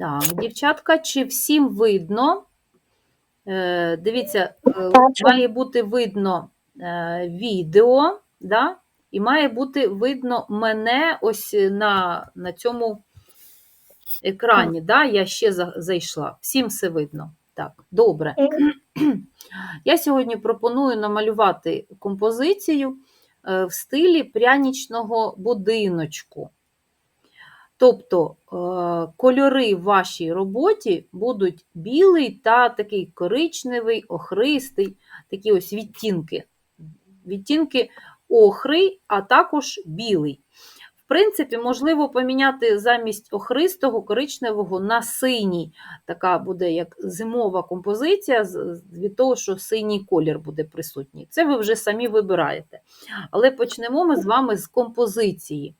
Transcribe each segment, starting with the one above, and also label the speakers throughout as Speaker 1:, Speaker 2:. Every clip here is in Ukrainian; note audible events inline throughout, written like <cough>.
Speaker 1: Так, дівчатка, чи всім видно? Е, Дивіться, е, має бути видно е, відео, да? і має бути видно мене ось на, на цьому екрані. Да? Я ще зайшла. Всім все видно. Так, добре. <clears throat> Я сьогодні пропоную намалювати композицію в стилі прянічного будиночку. Тобто е, кольори в вашій роботі будуть білий та такий коричневий, охристий, такі ось відтінки. Відтінки охри, а також білий. В принципі, можливо поміняти замість охристого коричневого на синій. Така буде як зимова композиція від того, що синій колір буде присутній. Це ви вже самі вибираєте. Але почнемо ми з вами з композиції.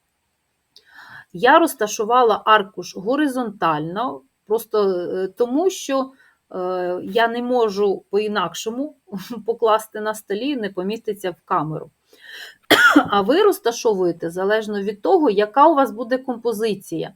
Speaker 1: Я розташувала аркуш горизонтально, просто е, тому що е, я не можу по-інакшому <laughs> покласти на столі і не поміститься в камеру. А ви розташовуєте залежно від того, яка у вас буде композиція,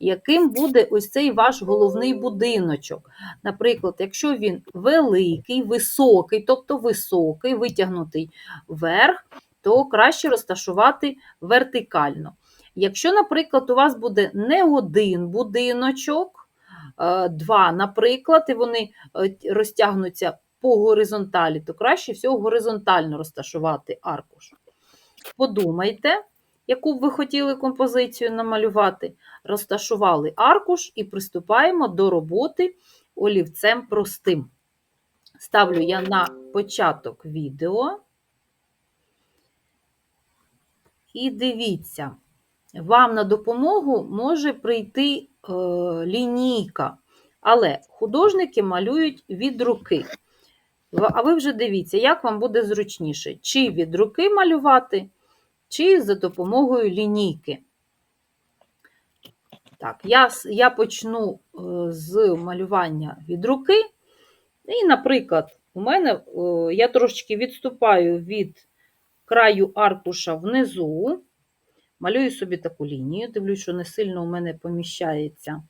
Speaker 1: яким буде ось цей ваш головний будиночок. Наприклад, якщо він великий, високий, тобто високий, витягнутий вверх, то краще розташувати вертикально. Якщо, наприклад, у вас буде не один будиночок, е, два, наприклад, і вони е, розтягнуться по горизонталі, то краще всього горизонтально розташувати аркуш. Подумайте, яку б ви хотіли композицію намалювати. Розташували аркуш і приступаємо до роботи олівцем простим. Ставлю я на початок відео. І дивіться, вам на допомогу може прийти е, лінійка, але художники малюють від руки. А ви вже дивіться, як вам буде зручніше, чи від руки малювати, чи за допомогою лінійки. Так, я, я почну е, з малювання від руки. І, наприклад, у мене е, я трошечки відступаю від краю аркуша внизу, малюю собі таку лінію, дивлюсь, що не сильно у мене поміщається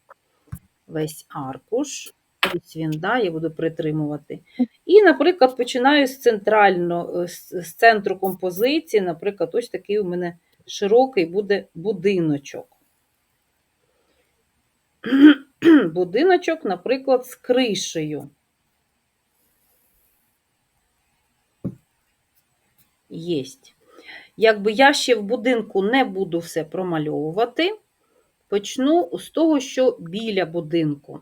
Speaker 1: весь аркуш. Ось він, да, я буду притримувати. І, наприклад, починаю з центрально, е, з з центру композиції. Наприклад, ось такий у мене широкий буде будиночок. <clears throat> Будиночок, наприклад, з кришею. Єсть. Якби я ще в будинку не буду все промальовувати, почну з того, що біля будинку.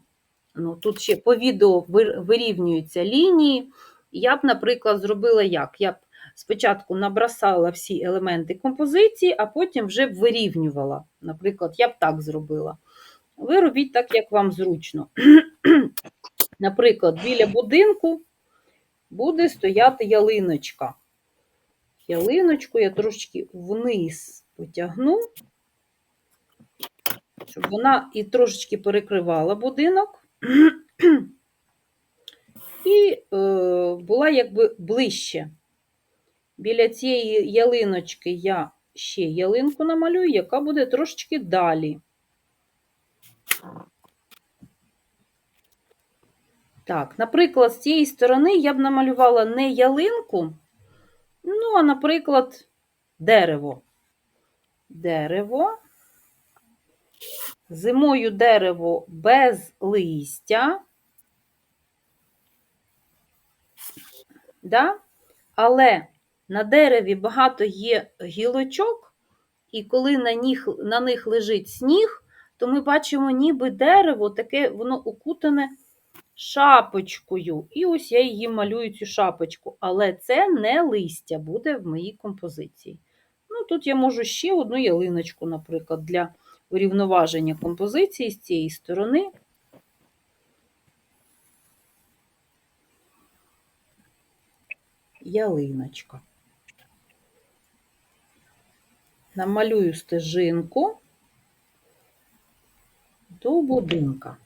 Speaker 1: Ну, тут ще по відео вирівнюються лінії. Я б, наприклад, зробила як? Я б спочатку набросала всі елементи композиції, а потім вже б вирівнювала. Наприклад, я б так зробила. Ви робіть так, як вам зручно. Наприклад, біля будинку буде стояти ялиночка. Ялиночку я трошечки вниз потягну, щоб вона і трошечки перекривала будинок. І е, була якби ближче. Біля цієї ялиночки я ще ялинку намалюю, яка буде трошечки далі. Так, наприклад, з цієї сторони я б намалювала не ялинку, ну, а, наприклад, дерево. Дерево. Зимою дерево без листя. Да? Але на дереві багато є гілочок, і коли на них, на них лежить сніг, то ми бачимо ніби дерево, таке воно укутане шапочкою. І ось я її малюю цю шапочку. Але це не листя буде в моїй композиції. Ну, тут я можу ще одну ялиночку, наприклад, для урівноваження композиції з цієї сторони. Ялиночка. Намалюю стежинку до будинка.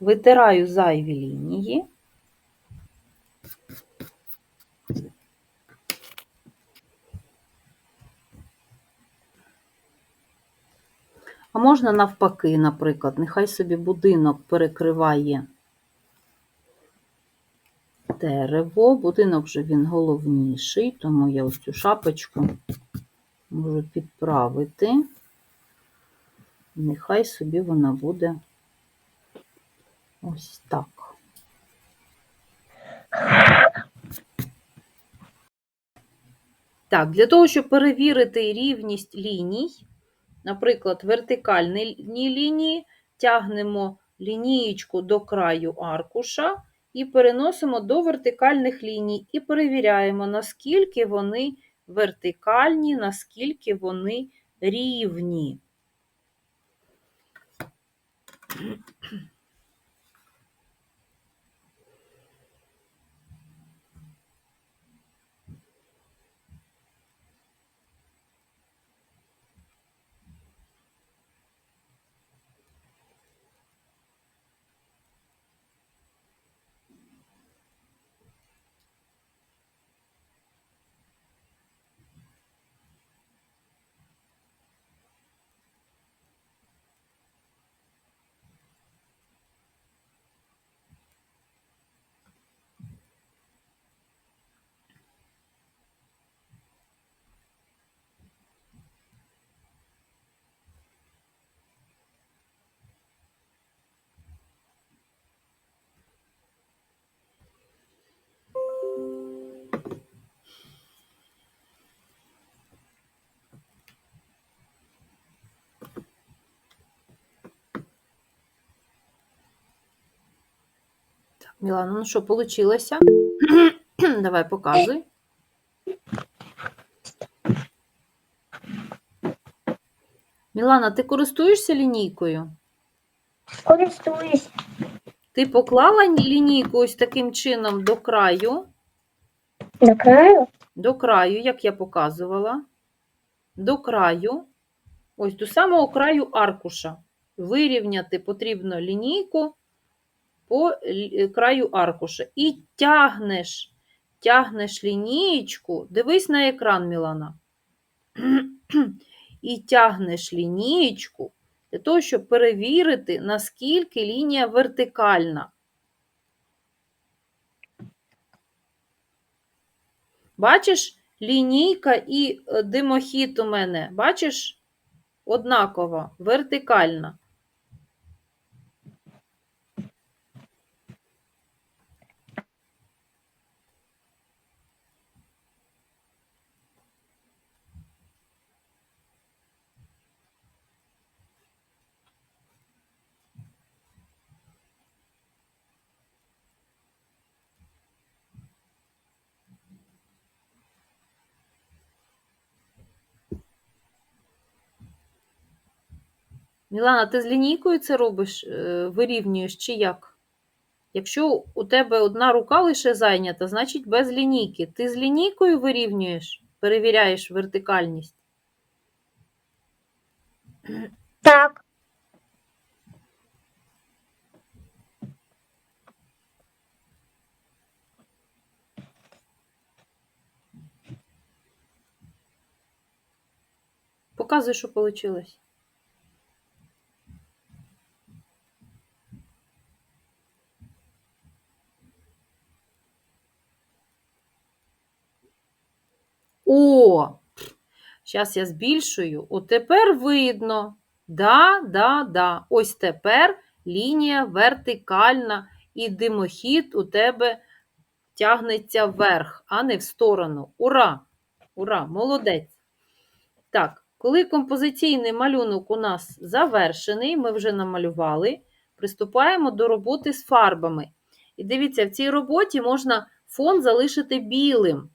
Speaker 1: Витираю зайві лінії. А можна навпаки, наприклад, нехай собі будинок перекриває дерево. Будинок вже він головніший, тому я ось цю шапочку можу підправити. Нехай собі вона буде ось так. Так, для того, щоб перевірити рівність ліній, наприклад, вертикальні лінії, тягнемо лінієчку до краю аркуша і переносимо до вертикальних ліній і перевіряємо, наскільки вони вертикальні, наскільки вони рівні. えっ? Мілана, ну що, получилося? <clears throat> Давай показуй. Мілана, ти користуєшся лінійкою?
Speaker 2: Користуюсь.
Speaker 1: Ти поклала лінійку ось таким чином до краю,
Speaker 2: До краю.
Speaker 1: до краю, як я показувала, до краю, ось до самого краю аркуша. Вирівняти потрібно лінійку по краю аркуша. І тягнеш, тягнеш лінієчку, дивись на екран, Мілана. <clears throat> І тягнеш лінієчку для того, щоб перевірити, наскільки лінія вертикальна. Бачиш, лінійка і е, димохід у мене, бачиш, однакова, вертикальна. Мілана, ти з лінійкою це робиш, е, вирівнюєш чи як? Якщо у тебе одна рука лише зайнята, значить без лінійки. Ти з лінійкою вирівнюєш, перевіряєш вертикальність.
Speaker 2: Так.
Speaker 1: Показуй, що вийшло. О! Зараз я збільшую. От тепер видно. Да, да, да. Ось тепер лінія вертикальна, і димохід у тебе тягнеться вверх, а не в сторону. Ура! Ура! Молодець! Так, коли композиційний малюнок у нас завершений, ми вже намалювали, приступаємо до роботи з фарбами. І дивіться, в цій роботі можна фон залишити білим.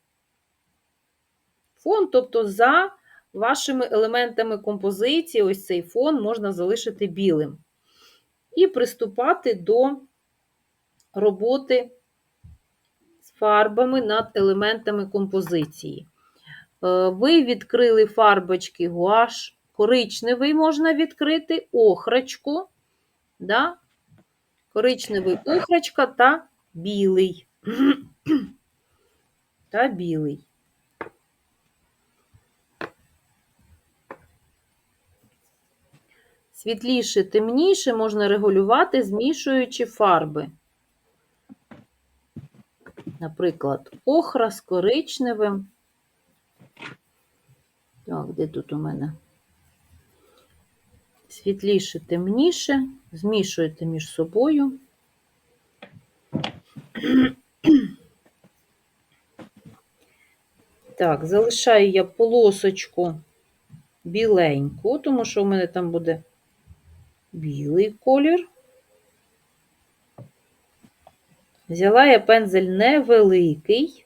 Speaker 1: Фон, тобто за вашими елементами композиції, ось цей фон можна залишити білим. І приступати до роботи з фарбами над елементами композиції. Е, Ви відкрили фарбочки гуаш, коричневий можна відкрити, охрачку, да? коричневий охрачка та білий. <clears throat> та білий. Світліше, темніше можна регулювати, змішуючи фарби. Наприклад, охра з коричневим. Так, де тут у мене? Світліше, темніше. Змішуєте між собою. Так, залишаю я полосочку біленьку, тому що у мене там буде білий колір. Взяла я пензель невеликий.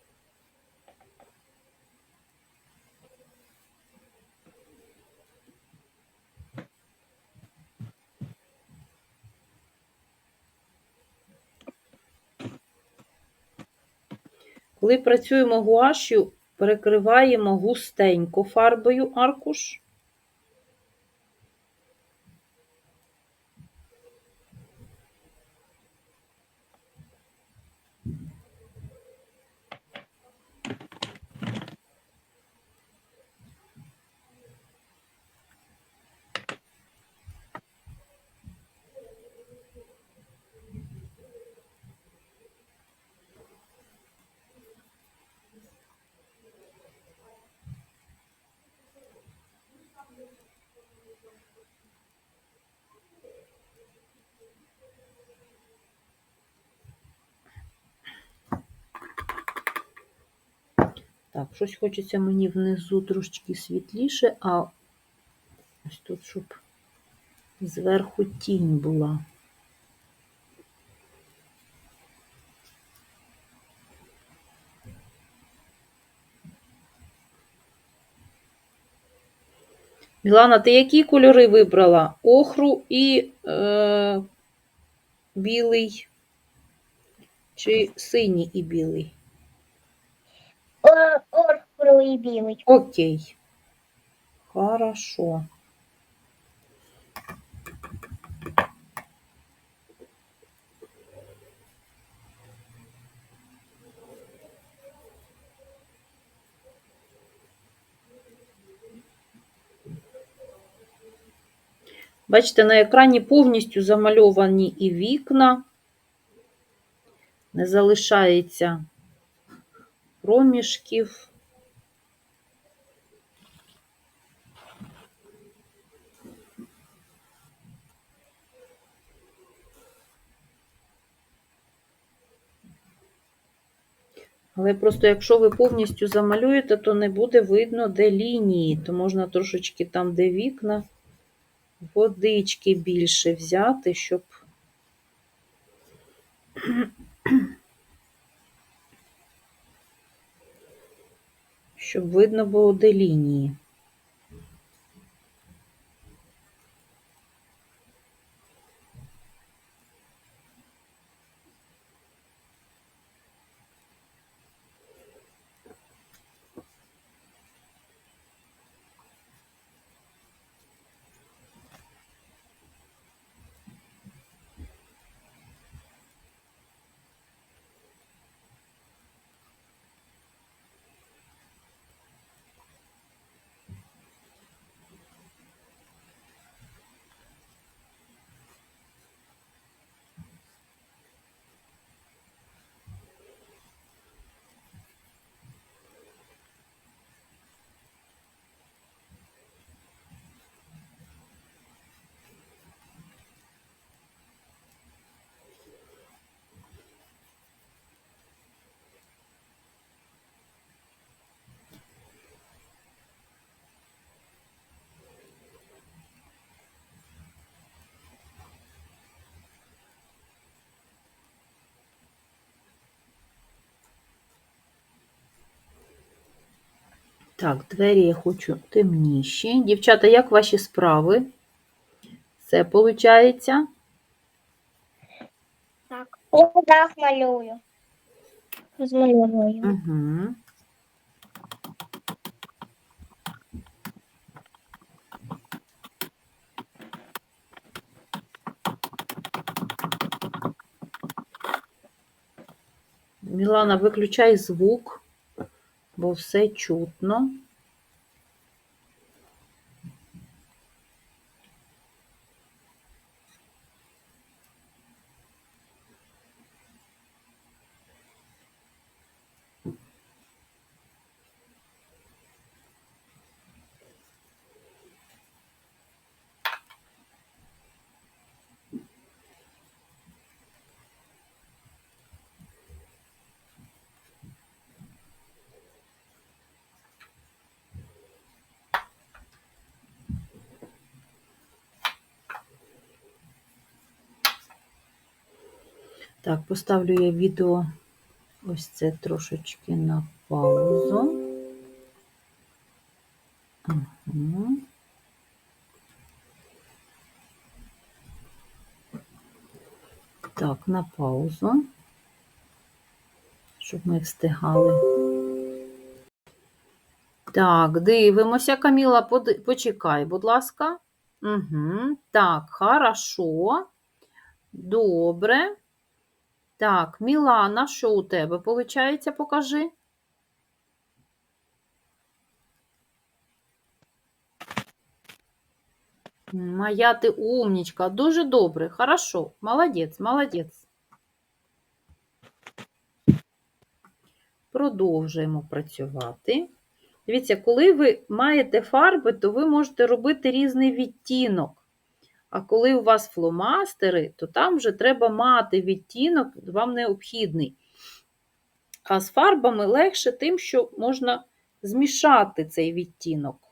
Speaker 1: Коли працюємо гуашю, перекриваємо густенько фарбою аркуш. Так, щось хочеться мені внизу трошки світліше, а ось тут, щоб зверху тінь була. Мілана, ти які кольори вибрала? Охру і е, білий, чи синій і білий?
Speaker 2: Орхровий білий.
Speaker 1: Окей. Хорошо. Бачите, на екрані повністю замальовані і вікна. Не залишається проміжків. Але просто якщо ви повністю замалюєте, то не буде видно, де лінії, то можна трошечки там, де вікна, водички більше взяти, щоб щоб видно було, де лінії. Так, двері я хочу темніші. Дівчата, як ваші справи? Все виходить?
Speaker 2: Так. Я дах малюю. Розмальовую.
Speaker 1: Угу. Мілана, виключай звук, бо все чутно. Так, поставлю я відео ось це трошечки на паузу. Угу. Так, на паузу, щоб ми встигали. Так, дивимося, Каміла, почекай, будь ласка. Угу. Так, хорошо. Добре. Так, Мілана, що у тебе виходить, покажи. Моя ти умнічка, дуже добре, хорошо, молодець, молодець. Продовжуємо працювати. Дивіться, коли ви маєте фарби, то ви можете робити різний відтінок. А коли у вас фломастери, то там вже треба мати відтінок, вам необхідний. А з фарбами легше тим, що можна змішати цей відтінок.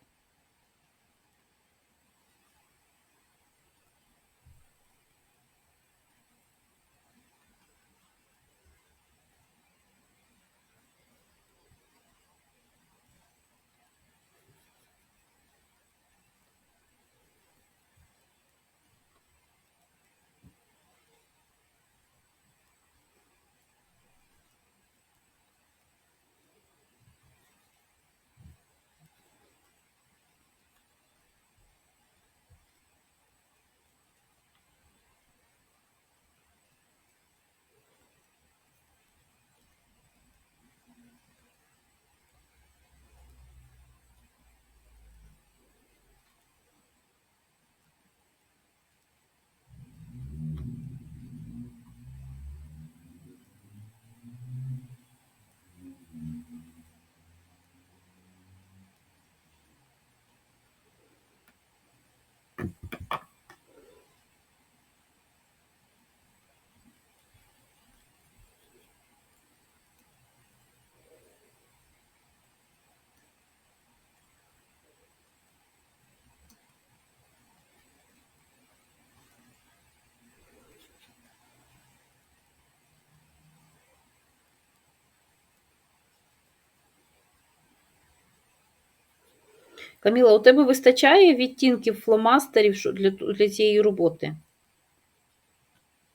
Speaker 1: Каміла, у тебе вистачає відтінків фломастерів для, для цієї роботи?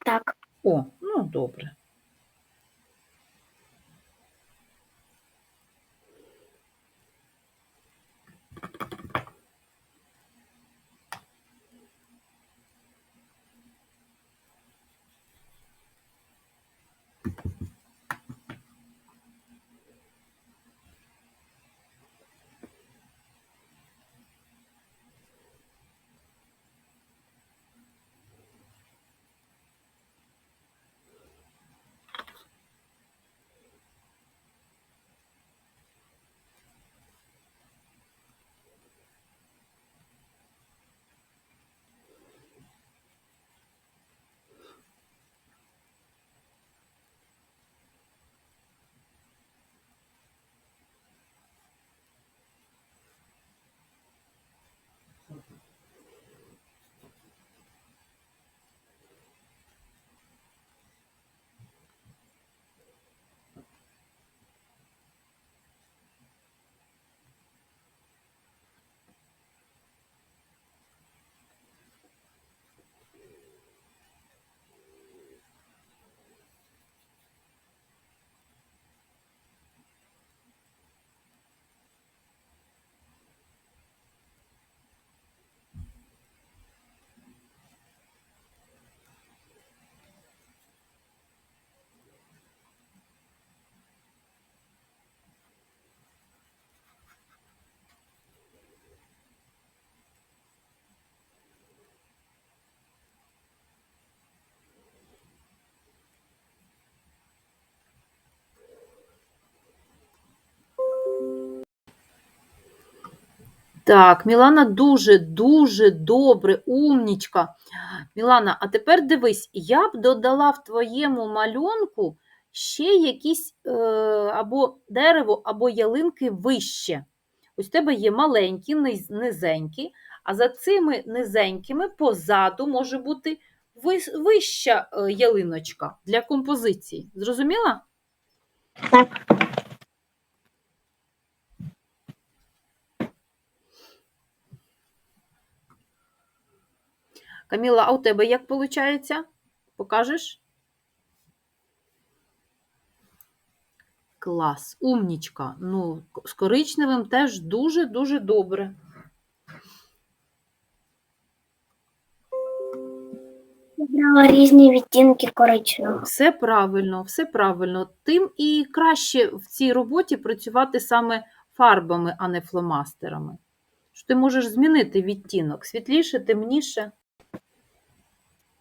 Speaker 2: Так.
Speaker 1: О, ну добре. Так, Мілана дуже, дуже добре, умнічка. Мілана, а тепер дивись, я б додала в твоєму малюнку ще якісь е, або дерево, або ялинки вище. Ось в тебе є маленькі, низенькі, а за цими низенькими позаду може бути вища е, ялиночка для композиції. Зрозуміла?
Speaker 2: Так.
Speaker 1: Каміла, а у тебе як виходить? Покажеш? Клас, умнічка. Ну, з коричневим теж дуже-дуже добре.
Speaker 2: Брала різні відтінки коричневого.
Speaker 1: Все правильно, все правильно. Тим і краще в цій роботі працювати саме фарбами, а не фломастерами. Що ти можеш змінити відтінок світліше, темніше.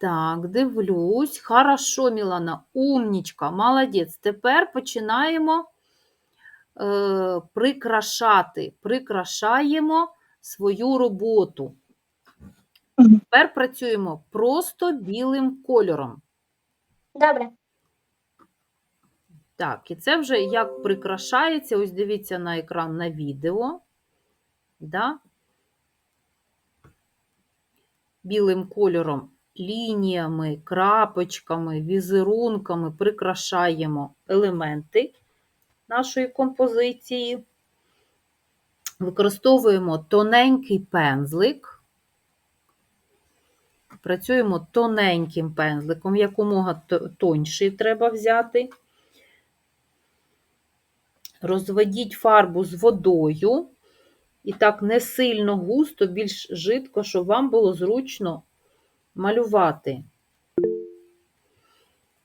Speaker 1: Так, дивлюсь. Хорошо, Мілана, умнічка, молодець. Тепер починаємо е, прикрашати. Прикрашаємо свою роботу. Тепер працюємо просто білим кольором.
Speaker 2: Добре.
Speaker 1: Так, і це вже як прикрашається. Ось дивіться на екран на відео. Да? Білим кольором, лініями, крапочками, візерунками прикрашаємо елементи нашої композиції. Використовуємо тоненький пензлик. Працюємо тоненьким пензликом, якомога то- тоньший треба взяти. Розведіть фарбу з водою. І так не сильно густо, більш жидко, щоб вам було зручно малювати.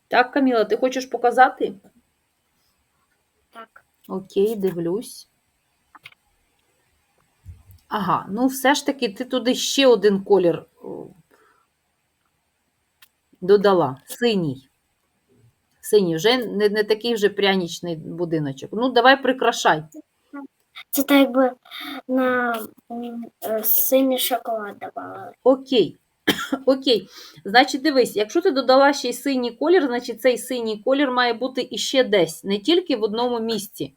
Speaker 1: Так, Каміла, ти хочеш показати?
Speaker 2: Так.
Speaker 1: Окей, дивлюсь. Ага, ну все ж таки ти туди ще один колір додала. Синій. Синій, вже не, не такий вже прянічний будиночок. Ну, давай прикрашай.
Speaker 2: Це так якби на е, синій шоколад давали.
Speaker 1: Окей. <coughs> Окей. Значить, дивись, якщо ти додала ще й синій колір, значить цей синій колір має бути іще десь, не тільки в одному місці.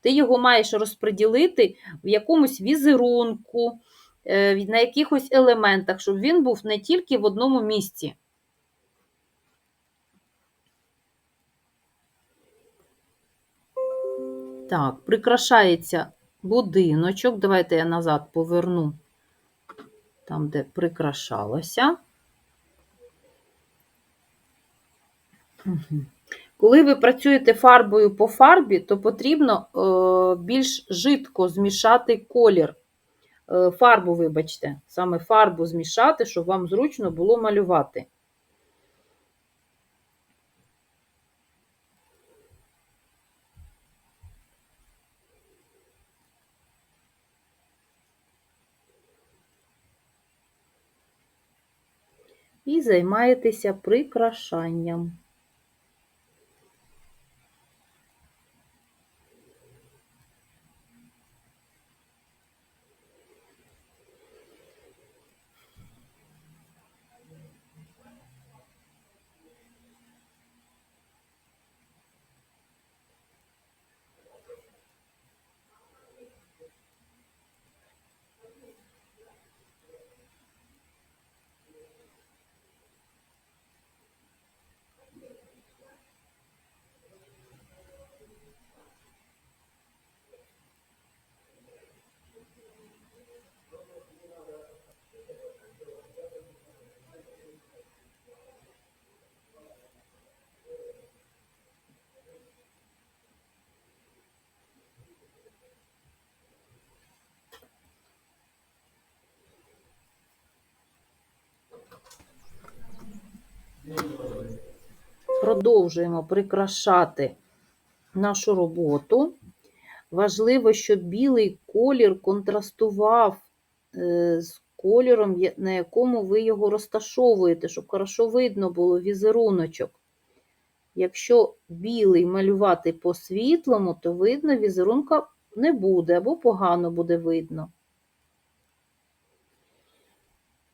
Speaker 1: Ти його маєш розподілити в якомусь візерунку, е, на якихось елементах, щоб він був не тільки в одному місці. Так, прикрашається будиночок. Давайте я назад поверну там, де прикрашалося. Коли ви працюєте фарбою по фарбі, то потрібно е, більш жидко змішати колір. Е, фарбу, вибачте, саме фарбу змішати, щоб вам зручно було малювати. Займаєтеся прикрашанням. Продовжуємо прикрашати нашу роботу. Важливо, щоб білий колір контрастував е, з кольором, на якому ви його розташовуєте, щоб хорошо видно було візеруночок. Якщо білий малювати по світлому, то видно візерунка не буде або погано буде видно.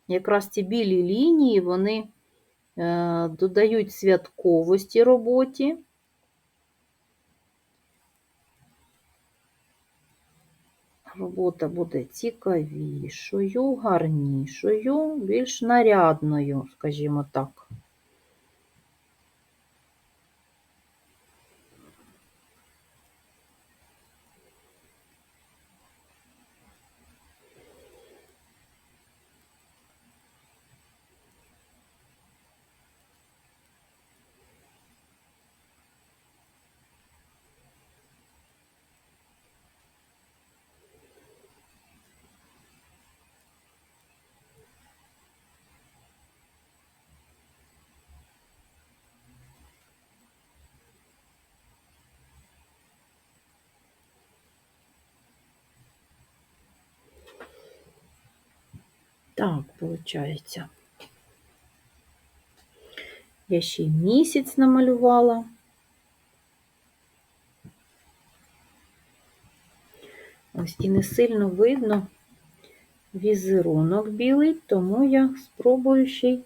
Speaker 1: Якраз ці білі лінії, вони додають святковості роботі. робота буде цікавішою, гарнішою, більш нарядною, скажімо так. Так, виходить. Я ще й місяць намалювала. Ось і не сильно видно візерунок білий, тому я спробую ще й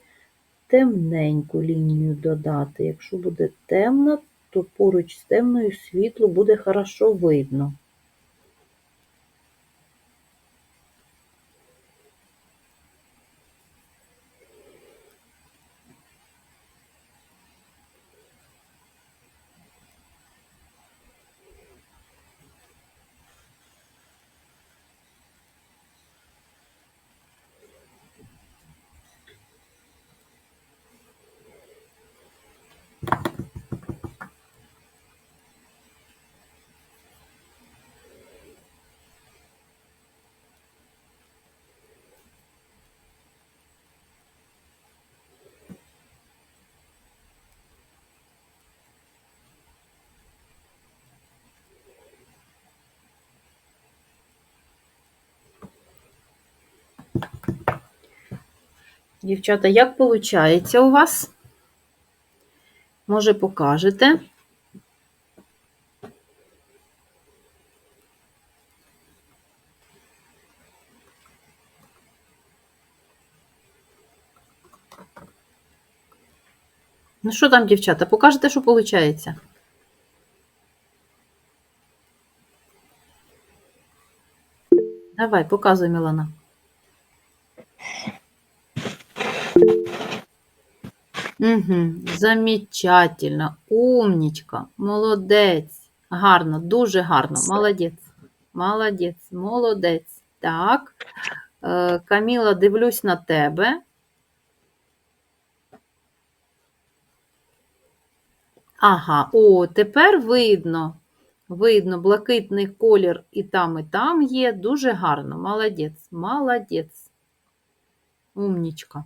Speaker 1: темненьку лінію додати. Якщо буде темна, то поруч з темною світло буде хорошо видно. Дівчата, як виходить у вас? Може, покажете? Ну що там, дівчата, покажете, що виходить? Давай, показуй, Мілана. Угу, замечательно, умнічка, молодець. Гарно, дуже гарно, молодець. Молодець, молодець. Так. Е, Каміла, дивлюсь на тебе. Ага, о, тепер видно. Видно, блакитний колір і там, і там є. Дуже гарно. Молодець, молодець. Умнічка.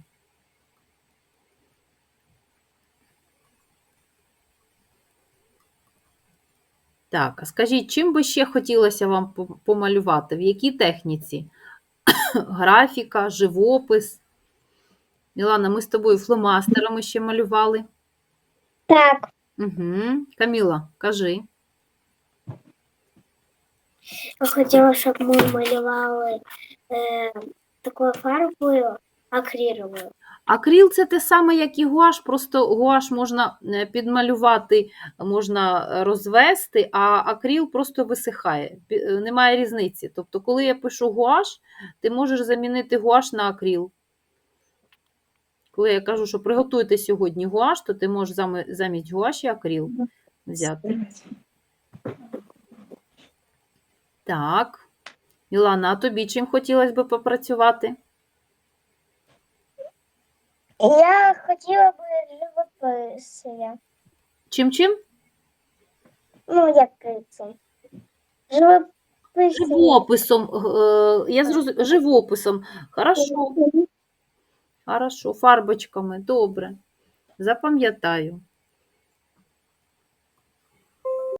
Speaker 1: Так, а скажіть, чим би ще хотілося вам помалювати? В якій техніці? <coughs> Графіка, живопис? Мілана, ми з тобою фломастерами ще малювали.
Speaker 2: Так,
Speaker 1: Угу. Каміла, кажи.
Speaker 2: я хотіла, щоб ми малювали е, такою фарбою акриловою.
Speaker 1: Акрил це те саме, як і гуаш, просто гуаш можна е, підмалювати, можна розвести, а акрил просто висихає. Е, Немає різниці. Тобто, коли я пишу гуаш, ти можеш замінити гуаш на акрил. Коли я кажу, що приготуйте сьогодні гуаш, то ти можеш замість гуаші акрил взяти. Так. Мілана, а тобі чим хотілося б попрацювати?
Speaker 2: Я хотіла б живописія.
Speaker 1: Чим чим?
Speaker 2: Ну, як це? Живописія.
Speaker 1: Живописом. е, Я зроз... Живописом. Хорошо, хорошо. Фарбочками. Добре. Запам'ятаю.